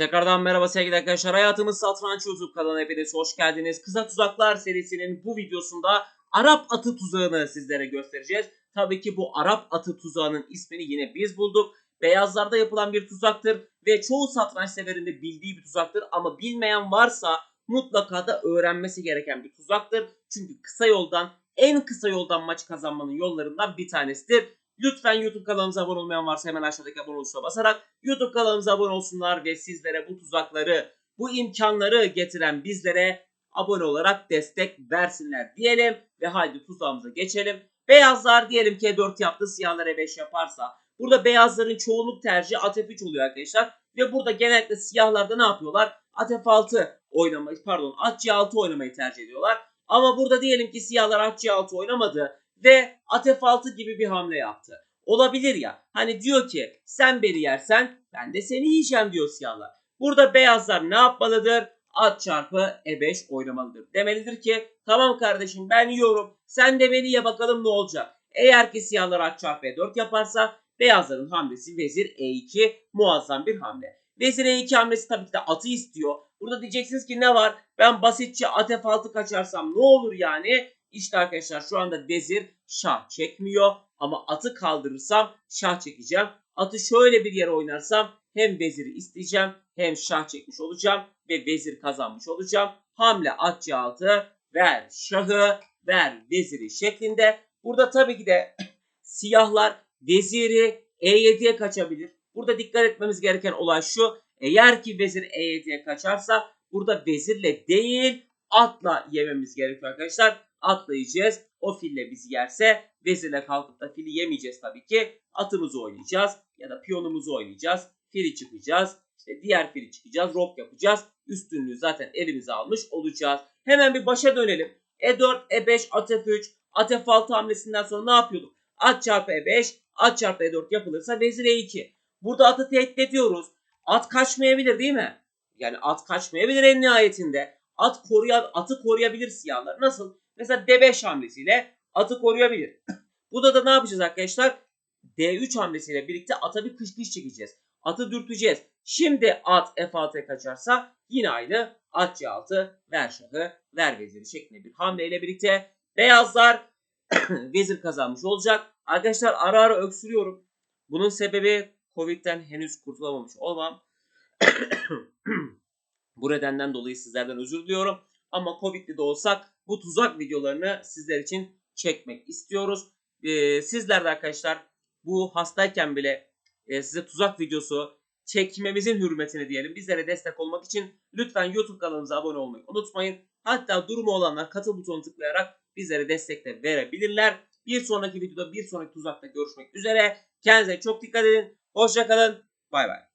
Tekrardan merhaba sevgili arkadaşlar. Hayatımız Satranç YouTube kanalına hepiniz hoş geldiniz. Kısa Tuzaklar serisinin bu videosunda Arap atı tuzağını sizlere göstereceğiz. Tabii ki bu Arap atı tuzağının ismini yine biz bulduk. Beyazlarda yapılan bir tuzaktır ve çoğu satranç severinde bildiği bir tuzaktır ama bilmeyen varsa mutlaka da öğrenmesi gereken bir tuzaktır. Çünkü kısa yoldan en kısa yoldan maç kazanmanın yollarından bir tanesidir. Lütfen YouTube kanalımıza abone olmayan varsa hemen aşağıdaki abone tuşuna basarak YouTube kanalımıza abone olsunlar ve sizlere bu tuzakları, bu imkanları getiren bizlere abone olarak destek versinler diyelim ve haydi tuzağımıza geçelim. Beyazlar diyelim ki 4 yaptı, siyahlar E5 yaparsa burada beyazların çoğunluk tercihi at F3 oluyor arkadaşlar ve burada genellikle siyahlarda ne yapıyorlar? At F6 oynamayı pardon at C6 oynamayı tercih ediyorlar. Ama burada diyelim ki siyahlar at C6 oynamadı ve at F6 gibi bir hamle yaptı. Olabilir ya. Hani diyor ki sen beni yersen ben de seni yiyeceğim diyor siyahlar. Burada beyazlar ne yapmalıdır? At çarpı E5 oynamalıdır. Demelidir ki tamam kardeşim ben yiyorum. Sen de beni ye bakalım ne olacak. Eğer ki siyahlar at çarpı E4 yaparsa beyazların hamlesi vezir E2 muazzam bir hamle. Vezir E2 hamlesi tabii ki de atı istiyor. Burada diyeceksiniz ki ne var? Ben basitçe at F6 kaçarsam ne olur yani? İşte arkadaşlar şu anda vezir şah çekmiyor ama atı kaldırırsam şah çekeceğim. Atı şöyle bir yere oynarsam hem veziri isteyeceğim hem şah çekmiş olacağım ve vezir kazanmış olacağım. Hamle at C6 ver şahı ver veziri şeklinde. Burada tabii ki de siyahlar veziri E7'ye kaçabilir. Burada dikkat etmemiz gereken olay şu. Eğer ki vezir E7'ye kaçarsa burada vezirle değil atla yememiz gerekiyor arkadaşlar. Atla yiyeceğiz. O fille bizi yerse vezirle kalkıp da fili yemeyeceğiz tabii ki. Atımızı oynayacağız ya da piyonumuzu oynayacağız. Fili çıkacağız. İşte diğer fili çıkacağız. Rok yapacağız. Üstünlüğü zaten elimize almış olacağız. Hemen bir başa dönelim. E4, E5, at F3, at F6 hamlesinden sonra ne yapıyorduk? At çarpı E5, at çarpı E4 yapılırsa vezir E2. Burada atı tehdit ediyoruz. At kaçmayabilir değil mi? Yani at kaçmayabilir en nihayetinde. At koruya, atı koruyabilir siyahlar. Nasıl? Mesela D5 hamlesiyle atı koruyabilir. Burada da ne yapacağız arkadaşlar? D3 hamlesiyle birlikte ata bir kış kış çekeceğiz. Atı dürteceğiz. Şimdi at F6'ya kaçarsa yine aynı at C6 ver şahı ver veziri şeklinde bir hamleyle birlikte beyazlar vezir kazanmış olacak. Arkadaşlar ara ara öksürüyorum. Bunun sebebi Covid'den henüz kurtulamamış olmam. Bu nedenden dolayı sizlerden özür diliyorum. Ama Covid'li de olsak bu tuzak videolarını sizler için çekmek istiyoruz. Ee, sizler de arkadaşlar bu hastayken bile e, size tuzak videosu çekmemizin hürmetine diyelim. Bizlere destek olmak için lütfen YouTube kanalımıza abone olmayı unutmayın. Hatta durumu olanlar katıl butonuna tıklayarak bizlere destek de verebilirler. Bir sonraki videoda bir sonraki tuzakta görüşmek üzere. Kendinize çok dikkat edin. Hoşçakalın. Bay bay.